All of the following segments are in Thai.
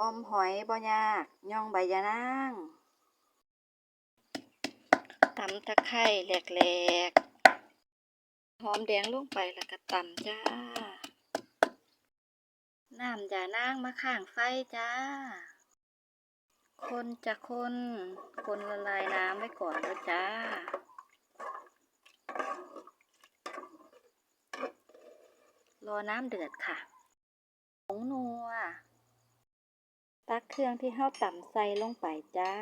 อมหอยบ่ยากย่องใบยะนางตำตะไคร้แหลกๆ หอมแดงลงไปแล้วก็ตำจ้า น้ำยานางมาข้างไฟจ้า คนจะคน คนละลายน้ำไว้ก่อนแล้วจ้ารอน้ำเดือดค่ะผงนัว ตักเครื่องที่เฮาต่ำใส่ลงไปจ้า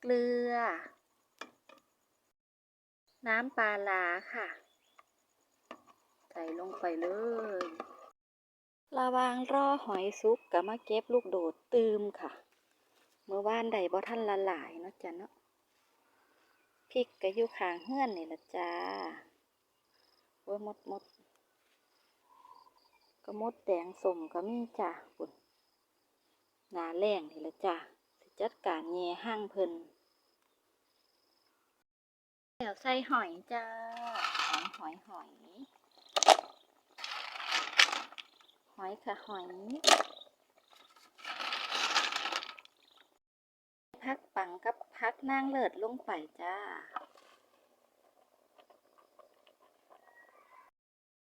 เกลือ น้ำปลาลาค่ะ ใส่ลงไปเลยระหวางรอหอยสุกก็มาเก็บลูกโดดตืมค่ะ เมื่อวานใดบ่ทันละลายเนาะจ้ะเนาะพริกก็อยู่ข้างเฮือนนี่ละจ้าโอ้ยหมดหมดก็มดแดงสมก็มีจ้ะปุ่นห นาแรงนี่ละจ้าสิจัดการแย่ห้างเพิ่นแล้วใส่หอยจ้าหอยหอยหอยหอยค่ะหอยพักปังกับพักนางเลิศลงไปจ้า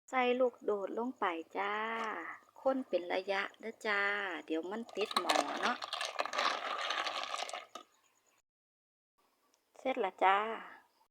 ใส่ลูกโดดลงไปจ้า คนเป็นระยะเด้อจ้า เดี๋ยวมันติดหมอเนาะ เสร็จละจ้า